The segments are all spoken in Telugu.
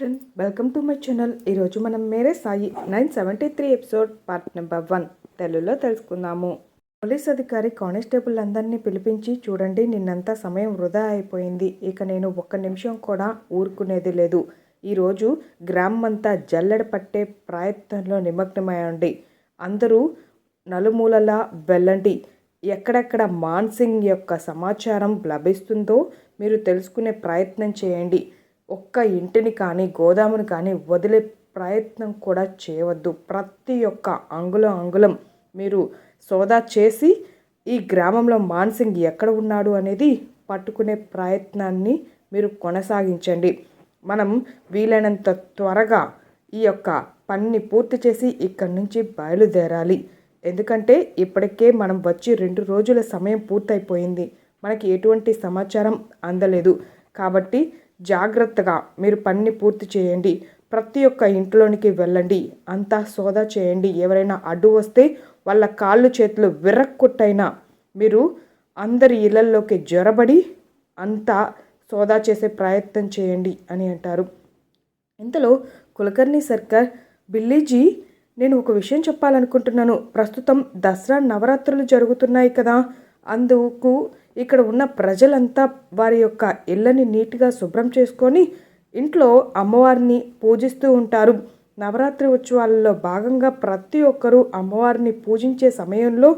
Friends welcome to my channel ఈరోజు మనం Mere Sai nine seventy three episode part number one తెలుగులో తెలుసుకుందాము. పోలీస్ అధికారి కానిస్టేబుల్ అందరినీ పిలిపించి చూడండి నిన్నంతా సమయం వృధా అయిపోయింది. ఇక నేను ఒక్క నిమిషం కూడా ఊరుకునేది లేదు. ఈరోజు గ్రామం అంతా జల్లెడ పట్టే ప్రయత్నంలో నిమగ్నమయ్యండి. అందరూ నలుమూలలా వెళ్ళండి. ఎక్కడెక్కడ మాన్సింగ్ యొక్క సమాచారం లభిస్తుందో మీరు తెలుసుకునే ప్రయత్నం చేయండి. ఒక్క ఇంటిని కానీ గోదాముని కానీ వదిలే ప్రయత్నం కూడా చేయవద్దు. ప్రతి ఒక్క అంగుళం అంగుళం మీరు సోదా చేసి ఈ గ్రామంలో మాన్సింగ్ ఎక్కడ ఉన్నాడు అనేది పట్టుకునే ప్రయత్నాన్ని మీరు కొనసాగించండి. మనం వీలైనంత త్వరగా ఈ యొక్క పనిని పూర్తి చేసి ఇక్కడి నుంచి బయలుదేరాలి. ఎందుకంటే ఇప్పటికే మనం వచ్చి రెండు రోజుల సమయం పూర్తయిపోయింది. మనకి ఎటువంటి సమాచారం అందలేదు. కాబట్టి జాగ్రత్తగా మీరు పనిని పూర్తి చేయండి. ప్రతి ఒక్క ఇంట్లోనికి వెళ్ళండి. అంతా సోదా చేయండి. ఎవరైనా అడ్డు వస్తే వాళ్ళ కాళ్ళు చేతులు విరక్కొట్టైనా మీరు అందరి ఇళ్ళల్లోకి జ్వరబడి అంతా సోదా చేసే ప్రయత్నం చేయండి అని అంటారు. ఇంతలో కులకర్ణి సర్కార్ బిల్లీజీ నేను ఒక విషయం చెప్పాలనుకుంటున్నాను. ప్రస్తుతం దసరా నవరాత్రులు జరుగుతున్నాయి కదా. అందుకు ఇక్కడ ఉన్న ప్రజలంతా వారి యొక్క ఇళ్ళని నీట్గా శుభ్రం చేసుకొని ఇంట్లో అమ్మవారిని పూజిస్తూ ఉంటారు. నవరాత్రి ఉత్సవాలలో భాగంగా ప్రతి ఒక్కరూ అమ్మవారిని పూజించే సమయంలో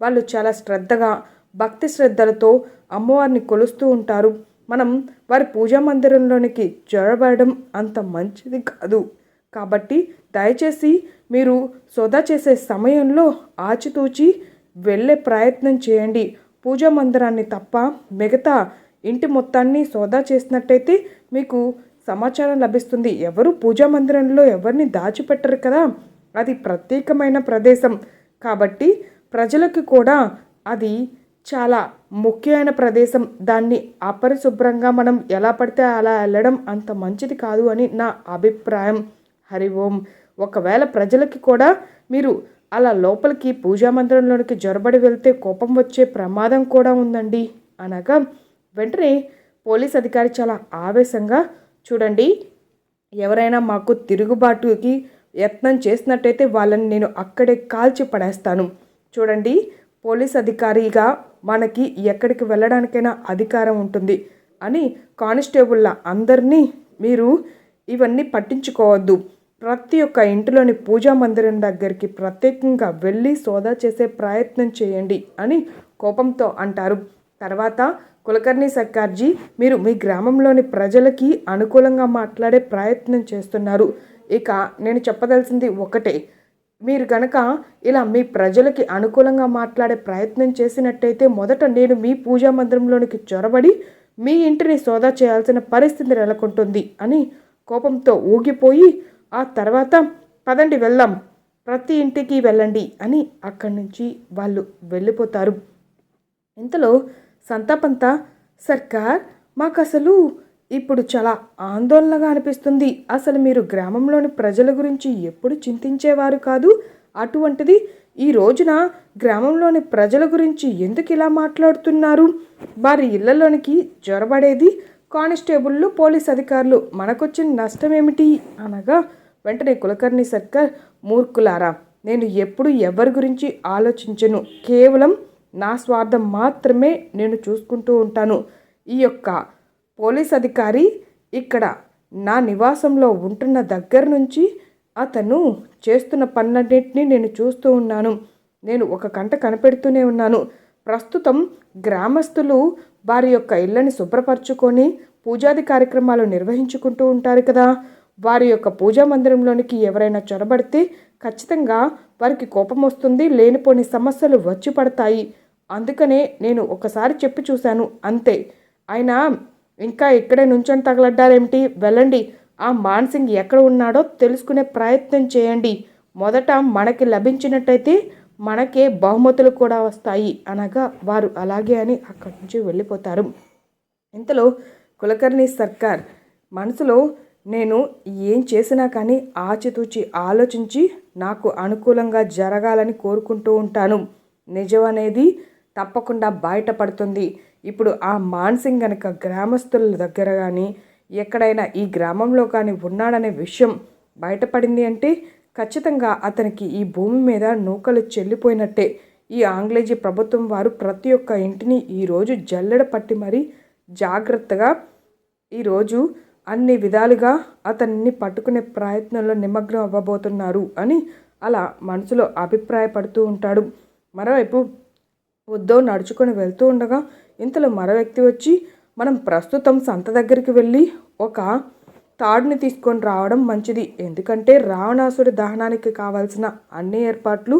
వాళ్ళు చాలా శ్రద్ధగా భక్తి శ్రద్ధలతో అమ్మవారిని కొలుస్తూ ఉంటారు. మనం వారి పూజా మందిరంలోనికి చొరబడడం అంత మంచిది కాదు. కాబట్టి దయచేసి మీరు సోదా చేసే సమయంలో ఆచితూచి వెళ్ళే ప్రయత్నం చేయండి. పూజా మందిరాన్ని తప్ప మిగతా ఇంటి మొత్తాన్ని సోదా చేసినట్టయితే మీకు సమాచారం లభిస్తుంది. ఎవరు పూజా మందిరంలో ఎవరిని దాచిపెట్టరు కదా? అది ప్రత్యేకమైన ప్రదేశం. కాబట్టి ప్రజలకు కూడా అది చాలా ముఖ్యమైన ప్రదేశం. దాన్ని అపరిశుభ్రంగా మనం ఎలా పడితే అలా వెళ్ళడం అంత మంచిది కాదు అని నా అభిప్రాయం. హరి ఓం. ఒకవేళ ప్రజలకి కూడా మీరు అలా లోపలికి పూజా మందిరంలోనికి జొరబడి వెళ్తే కోపం వచ్చే ప్రమాదం కూడా ఉందండి. అనగా వెంటనే పోలీస్ అధికారి చాలా ఆవేశంగా చూడండి ఎవరైనా మాకు తిరుగుబాటుకి యత్నం చేసినట్టయితే వాళ్ళని నేను అక్కడే కాల్చి పడేస్తాను. చూడండి పోలీస్ అధికారిగా మనకి ఎక్కడికి వెళ్ళడానికైనా అధికారం ఉంటుంది అని కానిస్టేబుల్ల అందరినీ మీరు ఇవన్నీ పట్టించుకోవద్దు. ప్రతి ఒక్క ఇంటిలోని పూజా మందిరం దగ్గరికి ప్రత్యేకంగా వెళ్ళి సోదా చేసే ప్రయత్నం చేయండి అని కోపంతో అంటారు. తర్వాత కులకర్ణి సర్కార్జీ మీరు మీ గ్రామంలోని ప్రజలకి అనుకూలంగా మాట్లాడే ప్రయత్నం చేస్తున్నారు. ఇక నేను చెప్పదలసింది ఒకటే. మీరు గనక ఇలా మీ ప్రజలకి అనుకూలంగా మాట్లాడే ప్రయత్నం చేసినట్టయితే మొదట నేను మీ పూజా మందిరంలోనికి చొరబడి మీ ఇంటిని సోదా చేయాల్సిన పరిస్థితి నెలకొంటుంది అని కోపంతో ఊగిపోయి ఆ తర్వాత పదండి వెళ్దాం. ప్రతి ఇంటికి వెళ్ళండి అని అక్కడి నుంచి వాళ్ళు వెళ్ళిపోతారు. ఇంతలో సంతాపంతా సర్కార్ మాకు అసలు ఇప్పుడు చాలా ఆందోళనగా అనిపిస్తుంది. అసలు మీరు గ్రామంలోని ప్రజల గురించి ఎప్పుడు చింతించేవారు కాదు? అటువంటిది ఈ రోజున గ్రామంలోని ప్రజల గురించి ఎందుకు ఇలా మాట్లాడుతున్నారు? వారి ఇళ్ళలోనికి జ్వరబడేది కానిస్టేబుళ్ళు పోలీస్ అధికారులు మనకొచ్చిన నష్టం ఏమిటి అనగా వెంటనే కులకర్ణి సర్కార్ మూర్ఖులారా నేను ఎప్పుడు ఎవరి గురించి ఆలోచించను? కేవలం నా స్వార్థం మాత్రమే నేను చూసుకుంటూ ఉంటాను. ఈ యొక్క పోలీస్ అధికారి ఇక్కడ నా నివాసంలో ఉంటున్న దగ్గర నుంచి అతను చేస్తున్న పనులన్నింటినీ నేను చూస్తూ ఉన్నాను. నేను ఒక కంట కనిపెడుతూనే ఉన్నాను. ప్రస్తుతం గ్రామస్తులు వారి యొక్క ఇళ్ళని శుభ్రపరచుకొని పూజాది కార్యక్రమాలు నిర్వహించుకుంటూ ఉంటారు కదా. వారి యొక్క పూజా మందిరంలోనికి ఎవరైనా చొరబడితే ఖచ్చితంగా వారికి కోపం వస్తుంది లేనిపోని సమస్యలు వచ్చి పడతాయి. అందుకనే నేను ఒకసారి చెప్పి చూశాను అంతే. ఆయన ఇంకా ఇక్కడే నుంచొని తగలడ్డారేమిటి? వెళ్ళండి. ఆ మాన్సింగ్ ఎక్కడ ఉన్నాడో తెలుసుకునే ప్రయత్నం చేయండి. మొదట మనకి లభించినట్టయితే మనకే బహుమతులు కూడా వస్తాయి అనగా వారు అలాగే అని అక్కడి నుంచి వెళ్ళిపోతారు. ఇంతలో కులకర్ణి సర్కార్ మనసులో నేను ఏం చేసినా కానీ ఆచితూచి ఆలోచించి నాకు అనుకూలంగా జరగాలని కోరుకుంటూ ఉంటాను. నిజం అనేది తప్పకుండా బయటపడుతుంది. ఇప్పుడు ఆ మాన్సింగ్ కనుక గ్రామస్తుల దగ్గర కానీ ఎక్కడైనా ఈ గ్రామంలో కానీ ఉన్నాడనే విషయం బయటపడింది అంటే ఖచ్చితంగా అతనికి ఈ భూమి మీద నూకలు చెల్లిపోయినట్టే. ఈ ఆంగ్లేజీ ప్రభుత్వం వారు ప్రతి ఒక్క ఇంటిని ఈరోజు జల్లెడ పట్టి మరీ జాగ్రత్తగా ఈరోజు అన్ని విధాలుగా అతన్ని పట్టుకునే ప్రయత్నంలో నిమగ్నం అవ్వబోతున్నారు అని అలా మనసులో అభిప్రాయపడుతూ ఉంటాడు. మరోవైపు ఉద్దవ్ నడుచుకొని వెళ్తూ ఉండగా ఇంతలో మరో వ్యక్తి వచ్చి మనం ప్రస్తుతం సంత దగ్గరికి వెళ్ళి ఒక తాడుని తీసుకొని రావడం మంచిది. ఎందుకంటే రావణాసుడి దహనానికి కావాల్సిన అన్ని ఏర్పాట్లు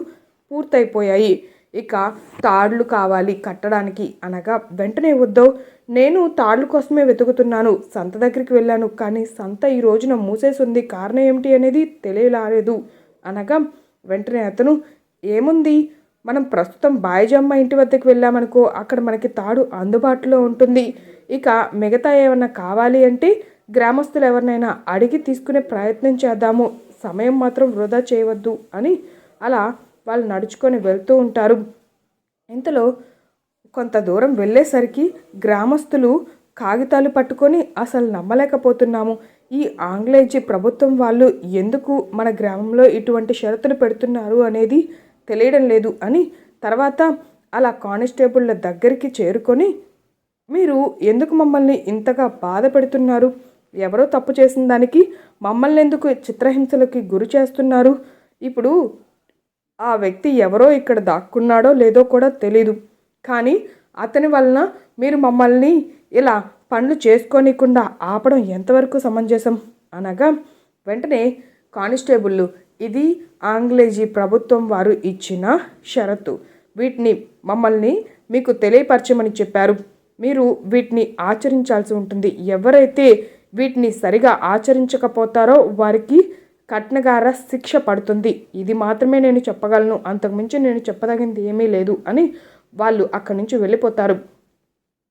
పూర్తయిపోయాయి. ఇక తాడులు కావాలి కట్టడానికి అనగా వెంటనే ఉద్దవ్ నేను తాడుల కోసమే వెతుకుతున్నాను. సంత దగ్గరికి వెళ్ళాను. కానీ సంత ఈ రోజున మూసేసింది. కారణం ఏమిటి అనేది తెలియలాలేదు. అనగా వెంటనే అతను ఏముంది? మనం ప్రస్తుతం బాయిజమ్మ ఇంటి వద్దకు వెళ్ళామనుకో అక్కడ మనకి తాడు అందుబాటులో ఉంటుంది. ఇక మిగతా ఏమన్నా కావాలి అంటే గ్రామస్తులు ఎవరినైనా అడిగి తీసుకునే ప్రయత్నం చేద్దాము. సమయం మాత్రం వృధా చేయవద్దు అని అలా వాళ్ళు నడుచుకొని వెళ్తూ ఉంటారు. ఇంతలో కొంత దూరం వెళ్ళేసరికి గ్రామస్తులు కాగితాలు పట్టుకొని అసలు నమ్మలేకపోతున్నాము. ఈ ఆంగ్లేజీ ప్రభుత్వం వాళ్ళు ఎందుకు మన గ్రామంలో ఇటువంటి షరతులు పెడుతున్నారు అనేది తెలియడం లేదు అని తర్వాత అలా కానిస్టేబుళ్ళ దగ్గరికి చేరుకొని మీరు ఎందుకు మమ్మల్ని ఇంతగా బాధ పెడుతున్నారు? ఎవరో తప్పు చేసిన దానికి మమ్మల్ని ఎందుకు చిత్రహింసలకి గురి చేస్తున్నారు? ఇప్పుడు ఆ వ్యక్తి ఎవరో ఇక్కడ దాక్కున్నాడో లేదో కూడా తెలీదు. కానీ అతని వలన మీరు మమ్మల్ని ఇలా పనులు చేసుకోనికుండా ఆపడం ఎంతవరకు సమంజసం? అనగా వెంటనే కానిస్టేబుళ్ళు ఇది ఆంగ్లేజీ ప్రభుత్వం వారు ఇచ్చిన షరతు. వీటిని మమ్మల్ని మీకు తెలియపరచమని చెప్పారు. మీరు వీటిని ఆచరించాల్సి ఉంటుంది. ఎవరైతే వీటిని సరిగా ఆచరించకపోతారో వారికి కట్నగార శిక్ష పడుతుంది. ఇది మాత్రమే నేను చెప్పగలను. అంతకుమించి నేను చెప్పదగింది ఏమీ లేదు అని వాళ్ళు అక్కడి నుంచి వెళ్ళిపోతారు.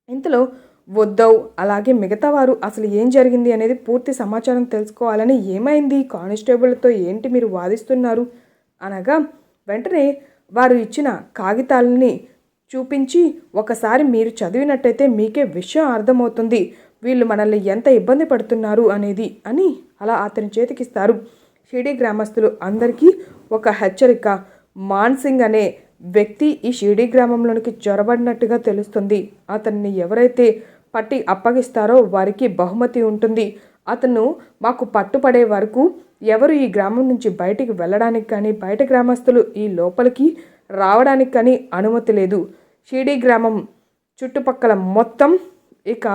ఇంతలో వద్దవ్ అలాగే మిగతా వారు అసలు ఏం జరిగింది అనేది పూర్తి సమాచారం తెలుసుకోవాలని ఏమైంది? కానిస్టేబుల్తో ఏంటి మీరు వాదిస్తున్నారు? అనగా వెంటనే వారు ఇచ్చిన కాగితాలని చూపించి ఒకసారి మీరు చదివినట్టయితే మీకే విషయం అర్థమవుతుంది. వీళ్ళు మనల్ని ఎంత ఇబ్బంది పడుతున్నారు అనేది అని అలా అతని చేతికిస్తారు. షిరిడి గ్రామస్తులు అందరికీ ఒక హెచ్చరిక. మాన్సింగ్ అనే వ్యక్తి ఈ షిడీ గ్రామంలోనికి చొరబడినట్టుగా తెలుస్తుంది. అతన్ని ఎవరైతే పట్టి అప్పగిస్తారో వారికి బహుమతి ఉంటుంది. అతను మాకు పట్టుపడే వరకు ఎవరు ఈ గ్రామం నుంచి బయటికి వెళ్ళడానికి కానీ బయట గ్రామస్తులు ఈ లోపలికి రావడానికి కానీ అనుమతి లేదు. షీడీ గ్రామం చుట్టుపక్కల మొత్తం ఇక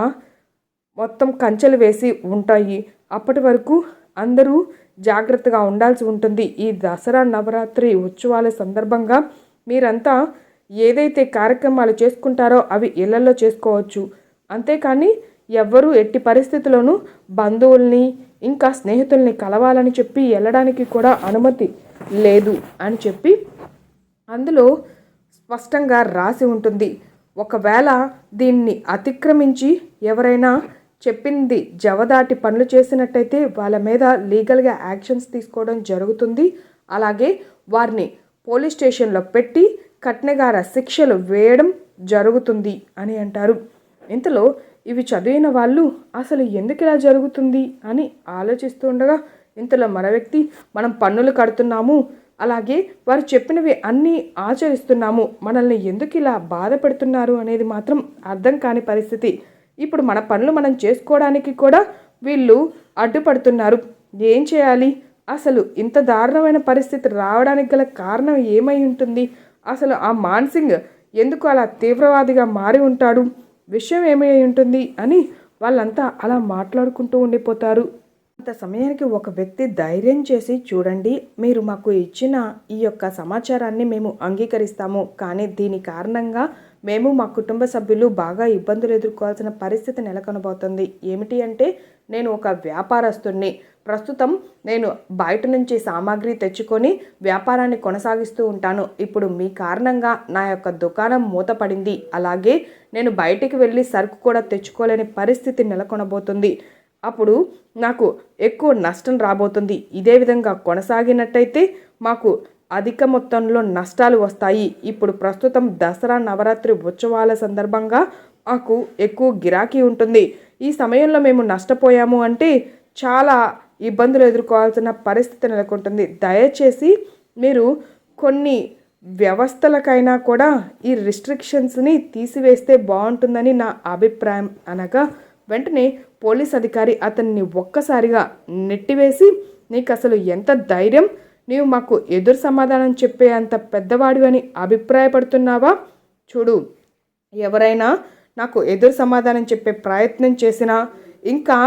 మొత్తం కంచెలు వేసి ఉంటాయి. అప్పటి వరకు అందరూ జాగ్రత్తగా ఉండాల్సి ఉంటుంది. ఈ దసరా నవరాత్రి ఉత్సవాల సందర్భంగా మీరంతా ఏదైతే కార్యక్రమాలు చేసుకుంటారో అవి ఇళ్ళలో చేసుకోవచ్చు. అంతేకాని ఎవ్వరూ ఎట్టి పరిస్థితుల్లోనూ బంధువుల్ని ఇంకా స్నేహితుల్ని కలవాలని చెప్పి వెళ్ళడానికి కూడా అనుమతి లేదు అని చెప్పి అందులో స్పష్టంగా రాసి ఉంటుంది. ఒకవేళ దీన్ని అతిక్రమించి ఎవరైనా చెప్పింది జవదాటి పనులు చేసినట్టయితే వాళ్ళ మీద లీగల్గా యాక్షన్స్ తీసుకోవడం జరుగుతుంది. అలాగే వారిని పోలీస్ స్టేషన్లో పెట్టి కట్నగార శిక్షలు వేయడం జరుగుతుంది అని అంటారు. ఇంతలో ఇవి చదివిన వాళ్ళు అసలు ఎందుకు ఇలా జరుగుతుంది అని ఆలోచిస్తూ ఉండగా ఇంతలో మరో వ్యక్తి మనం పన్నులు కడుతున్నాము అలాగే వారు చెప్పినవి అన్నీ ఆచరిస్తున్నాము. మనల్ని ఎందుకు ఇలా బాధ పెడుతున్నారు అనేది మాత్రం అర్థం కాని పరిస్థితి. ఇప్పుడు మన పనులు మనం చేసుకోవడానికి కూడా వీళ్ళు అడ్డుపడుతున్నారు. ఏం చేయాలి? అసలు ఇంత దారుణమైన పరిస్థితి రావడానికి గల కారణం ఏమై ఉంటుంది? అసలు ఆ మాన్సింగ్ ఎందుకు అలా తీవ్రవాదిగా మారి ఉంటాడు? విషయం ఏమై ఉంటుంది? అని వాళ్ళంతా అలా మాట్లాడుకుంటూ ఉండిపోతారు. అంత సమయానికి ఒక వ్యక్తి ధైర్యం చేసి చూడండి మీరు మాకు ఇచ్చిన ఈ యొక్క సమాచారాన్ని మేము అంగీకరిస్తాము. కానీ దీని కారణంగా మేము మా కుటుంబ సభ్యులు బాగా ఇబ్బందులు ఎదుర్కోవాల్సిన పరిస్థితి నెలకొనబోతుంది. ఏమిటి అంటే నేను ఒక వ్యాపారస్తుడిని ప్రస్తుతం నేను బయట నుంచి సామాగ్రి తెచ్చుకొని వ్యాపారాన్ని కొనసాగిస్తూ ఉంటాను. ఇప్పుడు మీ కారణంగా నా యొక్క దుకాణం మూతపడింది. అలాగే నేను బయటికి వెళ్ళి సరుకు కూడా తెచ్చుకోలేని పరిస్థితి నెలకొనబోతుంది. అప్పుడు నాకు ఎక్కువ నష్టం రాబోతుంది. ఇదే విధంగా కొనసాగినట్టయితే మాకు అధిక మొత్తంలో నష్టాలు వస్తాయి. ఇప్పుడు ప్రస్తుతం దసరా నవరాత్రి ఉత్సవాల సందర్భంగా మాకు ఎక్కువ గిరాకీ ఉంటుంది. ఈ సమయంలో మేము నష్టపోయాము అంటే చాలా ఇబ్బందులు ఎదుర్కోవాల్సిన పరిస్థితి నెలకొంటుంది. దయచేసి మీరు కొన్ని వ్యవస్థలకైనా కూడా ఈ రిస్ట్రిక్షన్స్ని తీసివేస్తే బాగుంటుందని నా అభిప్రాయం అనగా వెంటనే పోలీస్ అధికారి అతన్ని ఒక్కసారిగా నెట్టివేసి నీకు అసలు ఎంత ధైర్యం? నీవు మాకు ఎదురు సమాధానం చెప్పే అంత పెద్దవాడివి అని అభిప్రాయపడుతున్నావా? చూడు ఎవరైనా నాకు ఎదురు సమాధానం చెప్పే ప్రయత్నం చేసినా ఇంకా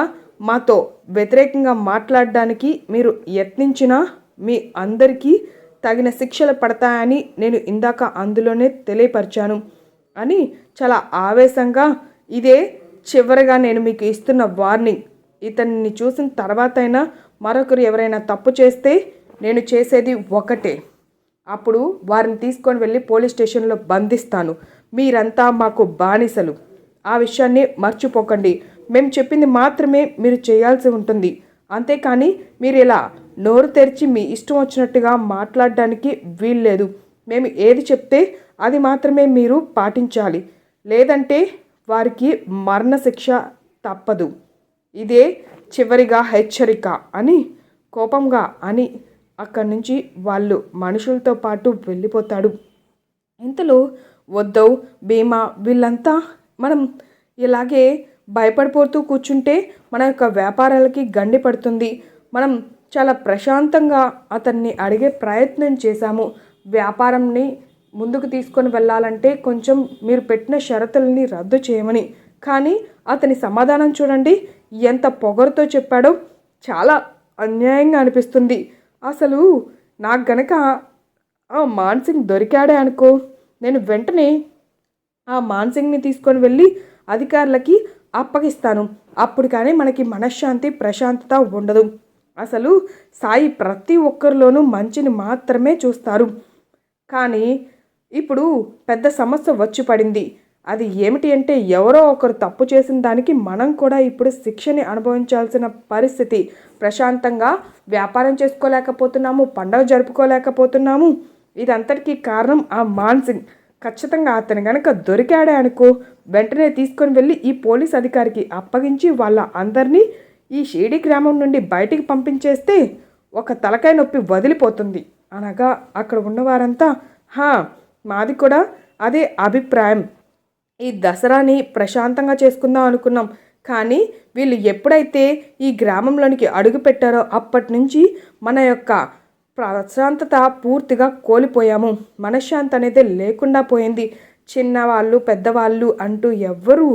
మాతో వ్యతిరేకంగా మాట్లాడడానికి మీరు యత్నించినా మీ అందరికీ తగిన శిక్షలు పడతాయని నేను ఇందాక అందులోనే తెలియపరిచాను అని చాలా ఆవేశంగా ఇదే చివరిగా నేను మీకు ఇస్తున్న వార్నింగ్ ఇతన్ని చూసిన తర్వాతైనా మరొకరు ఎవరైనా తప్పు చేస్తే నేను చేసేది ఒకటే. అప్పుడు వారిని తీసుకొని వెళ్ళి పోలీస్ స్టేషన్లో బంధిస్తాను. మీరంతా మాకు బానిసలు. ఆ విషయాన్ని మర్చిపోకండి. మేము చెప్పింది మాత్రమే మీరు చేయాల్సి ఉంటుంది. అంతేకాని మీరు ఇలా నోరు తెరిచి మీ ఇష్టం వచ్చినట్టుగా మాట్లాడడానికి వీల్లేదు. మేము ఏది చెప్తే అది మాత్రమే మీరు పాటించాలి. లేదంటే వారికి మరణశిక్ష తప్పదు. ఇదే చివరిగా హెచ్చరిక అని కోపంగా అని అక్కడి నుంచి వాళ్ళు మనుషులతో పాటు వెళ్ళిపోతాడు. ఇంతలో వద్దవ్ భీమా వీళ్ళంతా మనం ఇలాగే భయపడిపోతూ కూర్చుంటే మన యొక్క వ్యాపారాలకి గండి పడుతుంది. మనం చాలా ప్రశాంతంగా అతన్ని అడిగే ప్రయత్నం చేశాము. వ్యాపారంని ముందుకు తీసుకొని వెళ్ళాలంటే కొంచెం మీరు పెట్టిన షరతులని రద్దు చేయమని. కానీ అతని సమాధానం చూడండి ఎంత పొగరుతో చెప్పాడో చాలా అన్యాయంగా అనిపిస్తుంది. అసలు నాకు గనక ఆ మాన్సింగ్ దొరికాడే అనుకో నేను వెంటనే ఆ మాన్సింగ్ని తీసుకొని వెళ్ళి అధికారులకి అప్పగిస్తాను. అప్పుడు కానీ మనకి మనశ్శాంతి ప్రశాంతత ఉండదు. అసలు సాయి ప్రతి ఒక్కరిలోనూ మంచిని మాత్రమే చూస్తారు. కానీ ఇప్పుడు పెద్ద సమస్య వచ్చి పడింది. అది ఏమిటి అంటే ఎవరో ఒకరు తప్పు చేసిన దానికి మనం కూడా ఇప్పుడు శిక్షని అనుభవించాల్సిన పరిస్థితి. ప్రశాంతంగా వ్యాపారం చేసుకోలేకపోతున్నాము పండగ జరుపుకోలేకపోతున్నాము. ఇదంతటికీ కారణం ఆ మాన్సింగ్. ఖచ్చితంగా అతను గనక దొరికాడే అనుకో వెంటనే తీసుకొని వెళ్ళి ఈ పోలీస్ అధికారికి అప్పగించి వాళ్ళ అందరినీ ఈ షేడి గ్రామం నుండి బయటికి పంపించేస్తే ఒక తలకాయ నొప్పి వదిలిపోతుంది. అనగా అక్కడ ఉన్నవారంతా హా మాది కూడా అదే అభిప్రాయం. ఈ దసరాని ప్రశాంతంగా చేసుకుందాం అనుకున్నాం. కానీ వీళ్ళు ఎప్పుడైతే ఈ గ్రామంలోనికి అడుగు పెట్టారో అప్పటి నుంచి మన యొక్క ప్రశాంతత పూర్తిగా కోల్పోయాము. మనశ్శాంతి అనేది లేకుండా పోయింది. చిన్నవాళ్ళు పెద్దవాళ్ళు అంటూ ఎవ్వరూ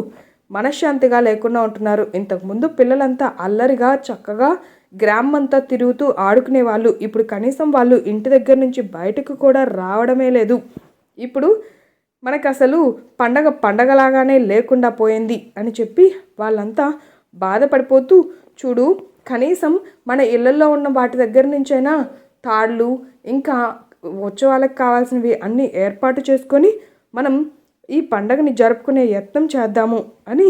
మనశ్శాంతిగా లేకుండా ఉంటున్నారు. ఇంతకుముందు పిల్లలంతా అల్లరిగా చక్కగా గ్రామం అంతా తిరుగుతూ ఆడుకునే వాళ్ళు ఇప్పుడు కనీసం వాళ్ళు ఇంటి దగ్గర నుంచి బయటకు కూడా రావడమే లేదు. ఇప్పుడు మనకు అసలు పండగ పండగలాగానే లేకుండా పోయింది అని చెప్పి వాళ్ళంతా బాధపడిపోతూ చూడు కనీసం మన ఇళ్ళల్లో ఉన్న వాటి దగ్గర నుంచైనా తాళ్ళు ఇంకా వచ్చే వాళ్ళకి కావాల్సినవి అన్నీ ఏర్పాటు చేసుకొని మనం ఈ పండగని జరుపుకునే యత్నం చేద్దాము అని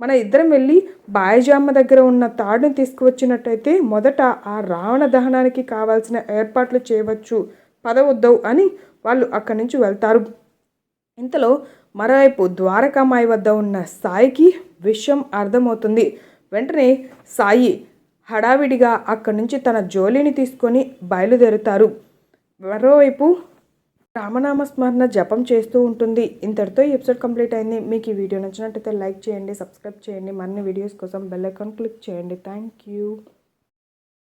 మన ఇద్దరం వెళ్ళి బాయిజామ్మ దగ్గర ఉన్న తాడుని తీసుకువచ్చినట్టయితే మొదట ఆ రావణ దహనానికి కావాల్సిన ఏర్పాట్లు చేయవచ్చు. పదవద్దవు అని వాళ్ళు అక్కడి నుంచి వెళ్తారు. ఇంతలో మరోవైపు ద్వారకామాయి వద్ద ఉన్న సాయికి విషయం అర్థమవుతుంది. వెంటనే సాయి హడావిడిగా అక్కడి నుంచి తన జోలిని తీసుకొని బయలుదేరుతారు. మరోవైపు రామనామ స్మరణ జపం చేస్తూ ఉంటుంది. ఇంతటితో ఈ ఎపిసోడ్ కంప్లీట్ అయింది. మీకు ఈ వీడియో నచ్చినట్టయితే లైక్ చేయండి సబ్స్క్రైబ్ చేయండి. మరిన్ని వీడియోస్ కోసం బెల్ ఐకాన్ క్లిక్ చేయండి. Thank you.